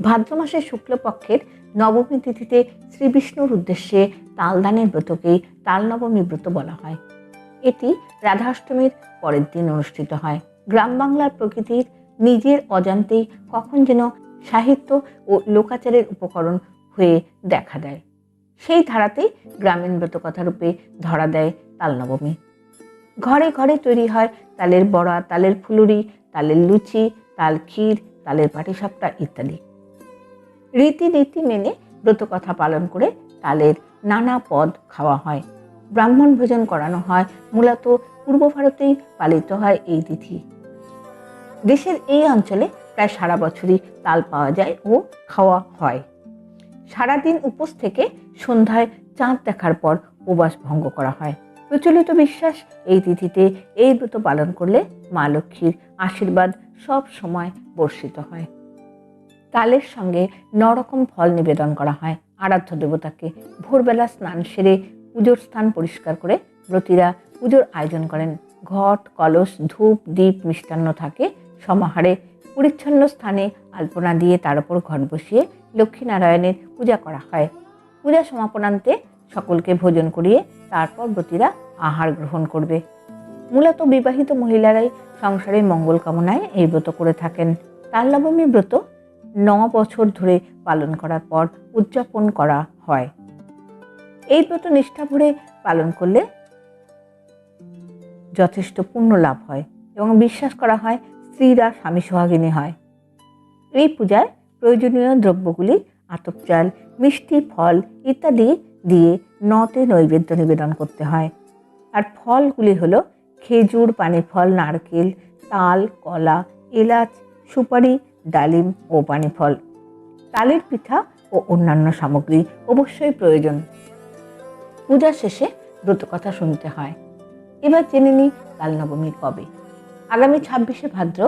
ভাদ্র মাসের শুক্লপক্ষের নবমী তিথিতে শ্রী বিষ্ণুর উদ্দেশ্যে তালদানের ব্রতকেই তাল নবমী ব্রত বলা হয়। এটি রাধাষ্টমীর পরের দিন অনুষ্ঠিত হয়। গ্রাম বাংলার প্রকৃতির নিজের অজান্তেই কখন যেন সাহিত্য ও লোকাচারের উপকরণ হয়ে দেখা দেয়। সেই ধারাতেই গ্রামীণ ব্রতকথা রূপে ধরা দেয় তাল নবমী ঘরে ঘরে তৈরি হয় তালের বড়া, তালের ফুলুরি, তালের লুচি, তাল ক্ষীর, তালের পাটিসাপটা ইত্যাদি। রীতিনীতি মেনে ব্রতকথা পালন করে তালের নানা পদ খাওয়া হয়। ব্রাহ্মণ ভোজন করানো হয়। মূলত পূর্ব ভারতেই পালিত হয় এই তিথি। দেশের এই অঞ্চলে প্রায় সারা বছরই তাল পাওয়া যায় ও খাওয়া হয়। সারাদিন উপোস থেকে সন্ধ্যায় চাঁদ দেখার পর উপবাস ভঙ্গ করা হয়। প্রচলিত বিশ্বাস এই তিথিতে এই ব্রত পালন করলে মা লক্ষ্মীর আশীর্বাদ সব সময় বর্ষিত হয়। তালের সঙ্গে নরকম ফল নিবেদন করা হয়। আরাধ্য দেবতাকে ভোরবেলা স্নান সেরে পুজোর স্থান পরিষ্কার করে ব্রতীরা পুজোর আয়োজন করেন। ঘট, কলস, ধূপ দ্বীপ মিষ্টান্ন থাকে। সমাহারে পরিচ্ছন্ন স্থানে আলপনা দিয়ে তার উপর ঘট বসিয়ে লক্ষ্মীনারায়ণের পূজা করা হয়। পূজা সমাপনান্তে সকলকে ভোজন করিয়ে তারপর ব্রতীরা আহার গ্রহণ করবে। মূলত বিবাহিত মহিলারাই সংসারের মঙ্গল কামনায় এই ব্রত করে থাকেন। তালনবমী ব্রত ন বছর ধরে পালন করার পর উদযাপন করা হয়। এই ব্রত নিষ্ঠা ভরে পালন করলে যথেষ্ট পুণ্য লাভ হয় এবং বিশ্বাস করা হয় স্ত্রীরা স্বামী সোহাগিনী হয়। এই পূজায় প্রয়োজনীয় দ্রব্যগুলি, আতপ চাল, মিষ্টি, ফল ইত্যাদি দিয়ে নতে নৈবেদ্য নিবেদন করতে হয়। আর ফলগুলি হলো খেজুর পানি ফল নারকেল, তাল, কলা, এলাচ, সুপারি ডালিম ও পানি ফল তালের পিঠা ও অন্যান্য সামগ্রী অবশ্যই প্রয়োজন। পূজার শেষে ব্রতকথা শুনতে হয়। এবার জেনে নিই কাল নবমী কবে। আগামী ছাব্বিশে ভাদ্র,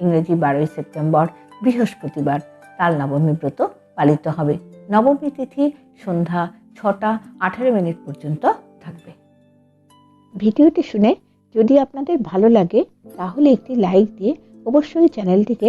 ইংরেজি বারোই সেপ্টেম্বর, বৃহস্পতিবার তাল নবমী ব্রত পালিত হবে। নবমী তিথি সন্ধ্যা ছটা আঠারো মিনিট পর্যন্ত থাকবে। ভিডিওটি শুনে যদি আপনাদের ভালো লাগে, তাহলে একটি লাইক দিয়ে অবশ্যই চ্যানেলটিকে